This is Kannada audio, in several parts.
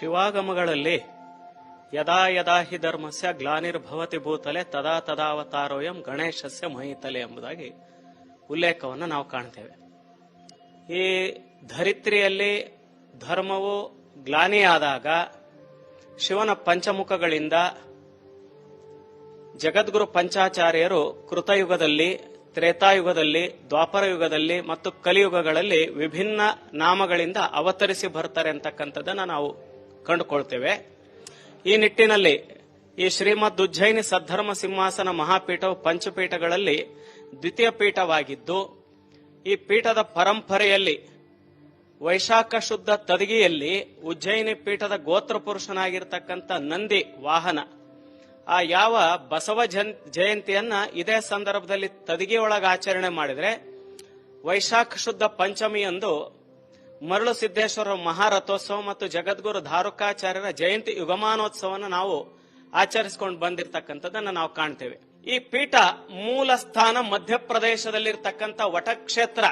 ಶಿವಾಗಮಗಳಲ್ಲಿ ಯದಾ ಯದಾ ಹಿ ಧರ್ಮಸ್ಯ ಗ್ಲಾನಿರ್ಭವತಿ ಭೂತಲೆ, ತದಾ ತದಾವತಾರೋಯಂ ಗಣೇಶಸ್ಯ ಮಹಿತಲೆ ಎಂಬುದಾಗಿ ಉಲ್ಲೇಖವನ್ನು ನಾವು ಕಾಣ್ತೇವೆ. ಈ ಧರಿತ್ರಿಯಲ್ಲಿ ಧರ್ಮವು ಗ್ಲಾನಿಯಾದಾಗ ಶಿವನ ಪಂಚಮುಖಗಳಿಂದ ಜಗದ್ಗುರು ಪಂಚಾಚಾರ್ಯರು ಕೃತಯುಗದಲ್ಲಿ, ತ್ರೇತಾಯುಗದಲ್ಲಿ ದ್ವಾಪರ ಯುಗದಲ್ಲಿ ಮತ್ತು ಕಲಿಯುಗಗಳಲ್ಲಿ ವಿಭಿನ್ನ ನಾಮಗಳಿಂದ ಅವತರಿಸಿ ಬರ್ತಾರೆ ಅಂತಕ್ಕಂಥದ್ದನ್ನು ನಾವು ಕಂಡುಕೊಳ್ತೇವೆ. ಈ ನಿಟ್ಟಿನಲ್ಲಿ ಈ ಶ್ರೀಮದ್ ಉಜ್ಜಯಿನಿ ಸದ್ಧರ್ಮ ಸಿಂಹಾಸನ ಮಹಾಪೀಠವು ಪಂಚಪೀಠಗಳಲ್ಲಿ ದ್ವಿತೀಯ ಪೀಠವಾಗಿದ್ದು, ಈ ಪೀಠದ ಪರಂಪರೆಯಲ್ಲಿ ವೈಶಾಖ ಶುದ್ಧ ತದಗಿಯಲ್ಲಿ ಉಜ್ಜಯಿನಿ ಪೀಠದ ಗೋತ್ರ ಪುರುಷನಾಗಿರ್ತಕ್ಕಂಥ ನಂದಿ ವಾಹನ. ಆ ಯಾವ ಬಸವ ಜಯಂತಿಯನ್ನ ಇದೇ ಸಂದರ್ಭದಲ್ಲಿ ತದಿಗೆಯೊಳಗೆ ಆಚರಣೆ ಮಾಡಿದರೆ, ವೈಶಾಖ ಶುದ್ಧ ಪಂಚಮಿಯಂದು ಮರಳು ಸಿದ್ದೇಶ್ವರ ಮಹಾರಥೋತ್ಸವ ಮತ್ತು ಜಗದ್ಗುರು ಧಾರುಕಾಚಾರ್ಯರ ಜಯಂತಿ ಯುಗಮಾನೋತ್ಸವವನ್ನು ನಾವು ಆಚರಿಸಿಕೊಂಡು ಬಂದಿರತಕ್ಕಂಥದ್ದನ್ನ ನಾವು ಕಾಣ್ತೇವೆ. ಈ ಪೀಠ ಮೂಲ ಸ್ಥಾನ ಮಧ್ಯಪ್ರದೇಶದಲ್ಲಿರ್ತಕ್ಕಂಥ ವಟಕ್ಷೇತ್ರ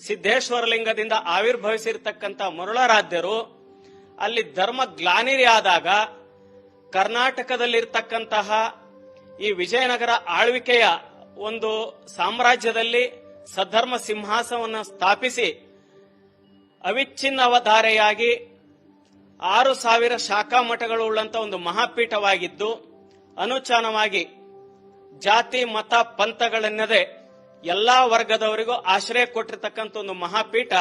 ಸಿದ್ದೇಶ್ವರ ಲಿಂಗದಿಂದ ಆವಿರ್ಭವಿಸಿರ್ತಕ್ಕಂಥ ಮರುಳರಾಧ್ಯರು ಅಲ್ಲಿ ಧರ್ಮ ಗ್ಲಾನಿರಿಯಾದಾಗ ಕರ್ನಾಟಕದಲ್ಲಿರ್ತಕ್ಕಂತಹ ಈ ವಿಜಯನಗರ ಆಳ್ವಿಕೆಯ ಒಂದು ಸಾಮ್ರಾಜ್ಯದಲ್ಲಿ ಸದ್ಧರ್ಮ ಸಿಂಹಾಸವನ್ನು ಸ್ಥಾಪಿಸಿ ಅವಿಚ್ಛಿನ್ನವಧಾರೆಯಾಗಿ ಆರು ಸಾವಿರ ಶಾಖಾ ಮಠಗಳು ಉಳ್ಳಂತ ಒಂದು ಮಹಾಪೀಠವಾಗಿದ್ದು, ಅನುಚಾನವಾಗಿ ಜಾತಿ, ಮತ, ಪಂಥಗಳೆನ್ನದೆ ಎಲ್ಲಾ ವರ್ಗದವರಿಗೂ ಆಶ್ರಯ ಕೊಟ್ಟಿರ್ತಕ್ಕಂಥ ಒಂದು ಮಹಾಪೀಠ,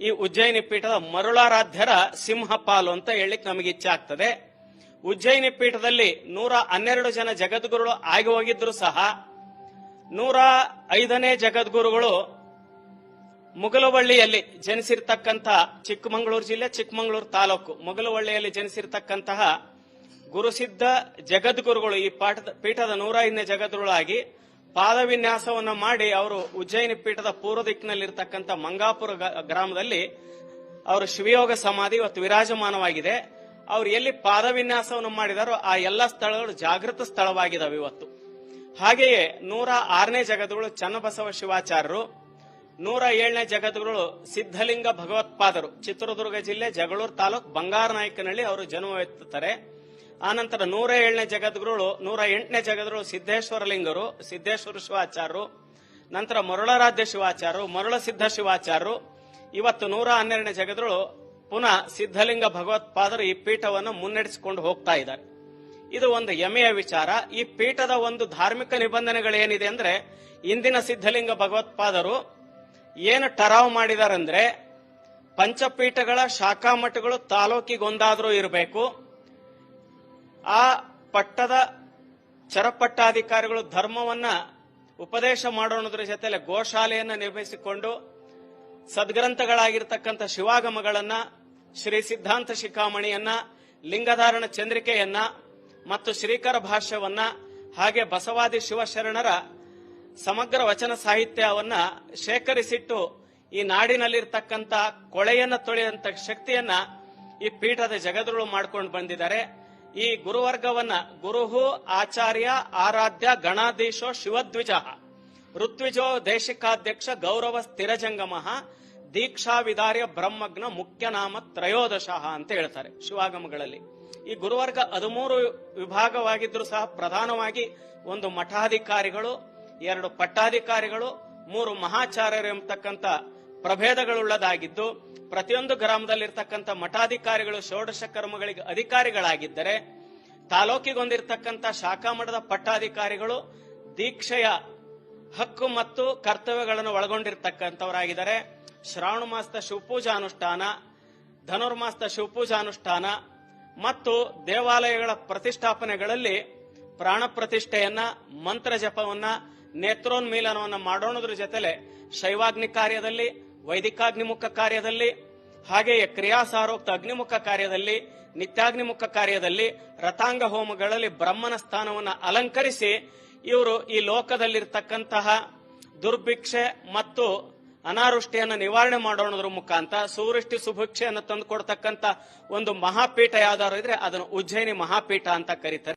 ಈ ಉಜ್ಜಯಿನಿ ಪೀಠದ ಮರುಳಾರಾಧ್ಯರ ಸಿಂಹಪಾಲು ಅಂತ ಹೇಳಿಕ್ ನಮಗೆ ಇಚ್ಛೆ ಆಗ್ತದೆ. ಉಜ್ಜಯಿನಿ ಪೀಠದಲ್ಲಿ ನೂರ ಹನ್ನೆರಡು ಜನ ಜಗದ್ಗುರುಗಳು ಆಗಿ ಹೋಗಿದ್ರು ಸಹ ನೂರ ಐದನೇ ಜಗದ್ಗುರುಗಳು ಮುಗಲವಳ್ಳಿಯಲ್ಲಿ ಜನಿಸಿರ್ತಕ್ಕಂತಹ ಚಿಕ್ಕಮಗಳೂರು ಜಿಲ್ಲೆ, ಚಿಕ್ಕಮಗಳೂರು ತಾಲೂಕು. ಮುಗಲವಳ್ಳಿಯಲ್ಲಿ ಜನಿಸಿರ್ತಕ್ಕಂತಹ ಗುರುಸಿದ್ಧ ಜಗದ್ಗುರುಗಳು ಈ ಪಾಠದ, ಪೀಠದ ನೂರ ಐದನೇ ಜಗದ್ಗುರುಗಳಾಗಿ ಪಾದವಿನ್ಯಾಸವನ್ನು ಮಾಡಿ ಅವರು ಉಜ್ಜಯಿನಿ ಪೀಠದ ಪೂರ್ವ ದಿಕ್ಕಿನಲ್ಲಿರ್ತಕ್ಕಂಥ ಮಂಗಾಪುರ ಗ್ರಾಮದಲ್ಲಿ ಅವರು ಶಿವಯೋಗ ಸಮಾಧಿ ಇವತ್ತು ವಿರಾಜಮಾನವಾಗಿದೆ. ಅವರು ಎಲ್ಲಿ ಪಾದವಿನ್ಯಾಸವನ್ನು ಮಾಡಿದಾರೋ ಆ ಎಲ್ಲ ಸ್ಥಳಗಳು ಜಾಗೃತ ಸ್ಥಳವಾಗಿದಾವೆ ಇವತ್ತು. ಹಾಗೆಯೇ ನೂರ ಆರನೇ ಜಗದ್ಗುರು ಚನ್ನಬಸವ ಶಿವಾಚಾರ್ಯರು ನೂರ ಏಳನೇ ಜಗದ್ಗುರು ಸಿದ್ಧಲಿಂಗ ಭಗವತ್ಪಾದರು. ಚಿತ್ರದುರ್ಗ ಜಿಲ್ಲೆ ಜಗಳೂರು ತಾಲೂಕು ಬಂಗಾರನಾಯಕನಹಳ್ಳಿ ಅವರು ಜನ್ಮವೆತ್ತುತ್ತಾರೆ ಆನಂತರ ನೂರ ಏಳನೇ ಜಗದ್ಗುರುಗಳು ನೂರ ಎಂಟನೇ ಜಗದ್ಗುರು ಸಿದ್ದೇಶ್ವರಲಿಂಗರು ಸಿದ್ದೇಶ್ವರ ಶಿವಾಚಾರ್ಯರು, ನಂತರ ಮರುಳರಾಧ್ಯ ಶಿವಾಚಾರ್ಯರು ಮರುಳ ಸಿದ್ಧ ಶಿವಾಚಾರ್ಯರು, ಇವತ್ತು ನೂರ ಹನ್ನೆರಡನೇ ಜಗದ್ಗುರು ಪುನಃ ಸಿದ್ಧಲಿಂಗ ಭಗವತ್ಪಾದರು ಈ ಪೀಠವನ್ನು ಮುನ್ನಡೆಸಿಕೊಂಡು ಹೋಗ್ತಾ ಇದ್ದಾರೆ. ಇದು ಒಂದು ಹೆಮ್ಮೆಯ ವಿಚಾರ. ಈ ಪೀಠದ ಒಂದು ಧಾರ್ಮಿಕ ನಿಬಂಧನೆಗಳು ಏನಿದೆ ಅಂದ್ರೆ, ಇಂದಿನ ಸಿದ್ಧಲಿಂಗ ಭಗವತ್ಪಾದರು ಏನು ಟರಾವ್ ಮಾಡಿದಾರಂದ್ರೆ ಪಂಚಪೀಠಗಳ ಶಾಖಾ ಮಠಗಳು ತಾಲೂಕಿಗೊಂದಾದ್ರೂ ಇರಬೇಕು. ಆ ಪಟ್ಟದ ಚರಪಟ್ಟಾಧಿಕಾರಿಗಳು ಧರ್ಮವನ್ನ ಉಪದೇಶ ಮಾಡೋಣದ್ರ ಜೊತೆಲೆ ಗೋಶಾಲೆಯನ್ನು ನಿರ್ಮಿಸಿಕೊಂಡು ಸದ್ಗ್ರಂಥಗಳಾಗಿರ್ತಕ್ಕಂಥ ಶಿವಾಗಮಗಳನ್ನ, ಶ್ರೀ ಸಿದ್ಧಾಂತ ಶಿಖಾಮಣಿಯನ್ನ, ಲಿಂಗಧಾರಣ ಚಂದ್ರಿಕೆಯನ್ನ ಮತ್ತು ಶ್ರೀಕರ ಭಾಷ್ಯವನ್ನ, ಹಾಗೆ ಬಸವಾದಿ ಶಿವಶರಣರ ಸಮಗ್ರ ವಚನ ಸಾಹಿತ್ಯವನ್ನ ಶೇಖರಿಸಿಟ್ಟು ಈ ನಾಡಿನಲ್ಲಿರ್ತಕ್ಕಂಥ ಕೊಳೆಯನ್ನ ತೊಳೆಯುವಂತ ಶಕ್ತಿಯನ್ನ ಈ ಪೀಠದ ಜಗದ್ರುಳು ಮಾಡ್ಕೊಂಡು ಬಂದಿದ್ದಾರೆ. ಈ ಗುರುವರ್ಗವನ್ನ ಗುರುಹು, ಆಚಾರ್ಯ, ಆರಾಧ್ಯ, ಗಣಾಧೀಶೋ, ಶಿವದ್ವಿಜ, ಋತ್ವಿಜೋ, ದೇಶಿಕಾಧ್ಯಕ್ಷ, ಗೌರವ ಸ್ಥಿರಜಂಗಮಃ ದೀಕ್ಷಾ ವಿದಾರ್ಯ ಬ್ರಹ್ಮಜ್ಞ ಮುಖ್ಯ ನಾಮ ತ್ರಯೋದಶಃ ಅಂತ ಹೇಳ್ತಾರೆ ಶಿವಾಗಮಗಳಲ್ಲಿ. ಈ ಗುರುವರ್ಗ ಹದಿಮೂರು ವಿಭಾಗವಾಗಿದ್ರು ಸಹ ಪ್ರಧಾನವಾಗಿ ಒಂದು ಮಠಾಧಿಕಾರಿಗಳು ಎರಡು ಪಟ್ಟಾಧಿಕಾರಿಗಳು, ಮೂರು ಮಹಾಚಾರ್ಯರು ಎಂಬತಕ್ಕಂಥ ಪ್ರಭೇದಗಳುಳ್ಳದಾಗಿದ್ದು ಪ್ರತಿಯೊಂದು ಗ್ರಾಮದಲ್ಲಿರ್ತಕ್ಕಂಥ ಮಠಾಧಿಕಾರಿಗಳು ಷೋಡಶ ಕರ್ಮಗಳಿಗೆ ಅಧಿಕಾರಿಗಳಾಗಿದ್ದರೆ, ತಾಲೂಕಿಗೊಂದಿರ್ತಕ್ಕಂಥ ಶಾಖಾ ಮಠದ ಪಟ್ಟಾಧಿಕಾರಿಗಳು ದೀಕ್ಷೆಯ ಹಕ್ಕು ಮತ್ತು ಕರ್ತವ್ಯಗಳನ್ನು ಒಳಗೊಂಡಿರ್ತಕ್ಕಂಥವರಾಗಿದ್ದಾರೆ. ಶ್ರಾವಣ ಮಾಸದ ಶಿವಪೂಜಾ ಅನುಷ್ಠಾನ, ಧನುರ್ಮಾಸದ ಶಿವಪೂಜಾನುಷ್ಠಾನ ಮತ್ತು ದೇವಾಲಯಗಳ ಪ್ರತಿಷ್ಠಾಪನೆಗಳಲ್ಲಿ ಪ್ರಾಣ ಪ್ರತಿಷ್ಠೆಯನ್ನ, ಮಂತ್ರ ಜಪವನ್ನ ನೇತ್ರೋನ್ಮೀಲನವನ್ನ ಮಾಡೋಣದ್ರ ಜೊತೆಲೆ ಶೈವಾಗ್ನಿ ಕಾರ್ಯದಲ್ಲಿ, ವೈದಿಕಾಗ್ನಿಮುಖ ಕಾರ್ಯದಲ್ಲಿ, ಹಾಗೆಯೇ ಕ್ರಿಯಾಸಾರೋಕ್ತ ಅಗ್ನಿಮುಖ ಕಾರ್ಯದಲ್ಲಿ, ನಿತ್ಯಾಗ್ನಿಮುಖ ಕಾರ್ಯದಲ್ಲಿ, ರಥಾಂಗ ಹೋಮಗಳಲ್ಲಿ ಬ್ರಹ್ಮನ ಸ್ಥಾನವನ್ನು ಅಲಂಕರಿಸಿ ಇವರು ಈ ಲೋಕದಲ್ಲಿರ್ತಕ್ಕಂತಹ ದುರ್ಭಿಕ್ಷೆ ಮತ್ತು ಅನಾವೃಷ್ಟಿಯನ್ನು ನಿವಾರಣೆ ಮಾಡೋಣದ್ರ ಮುಖಾಂತರ ಸುವೃಷ್ಟಿ ಸುಭಿಕ್ಷೆಯನ್ನು ತಂದುಕೊಡ್ತಕ್ಕಂಥ ಒಂದು ಮಹಾಪೀಠ ಯಾವ್ದಾದ್ರು ಇದ್ರೆ ಅದನ್ನು ಉಜ್ಜಯಿನಿ ಮಹಾಪೀಠ ಅಂತ ಕರೀತಾರೆ.